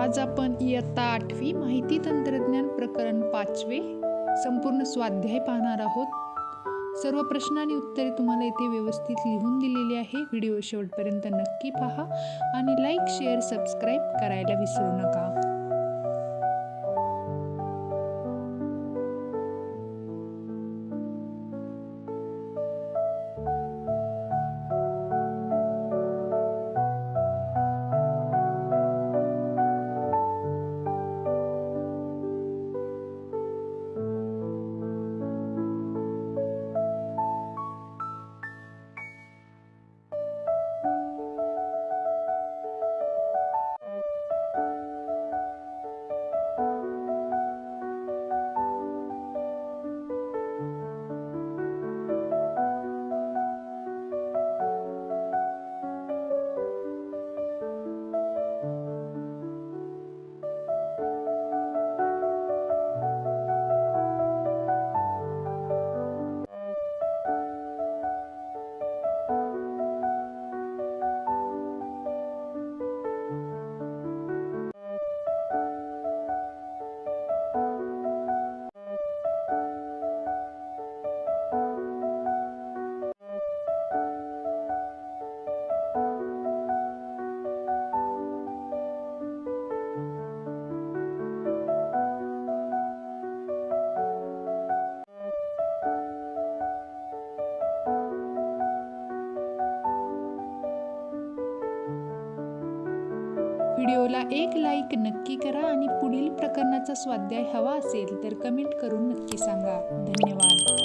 आज आपण इयत्ता आठवी माहिती तंत्रज्ञान प्रकरण पाचवे संपूर्ण स्वाध्याय पाहणार आहोत. सर्व प्रश्न आणि उत्तरे तुम्हाला इथे व्यवस्थित लिहून दिलेली आहे. व्हिडिओ शेवटपर्यंत नक्की पहा आणि लाईक शेअर सबस्क्राईब करायला विसरू नका. व्हिडिओला एक लाईक नक्की करा आणि पुढील प्रकरणाचा स्वाध्याय हवा असेल तर कमेंट करून नक्की सांगा. धन्यवाद.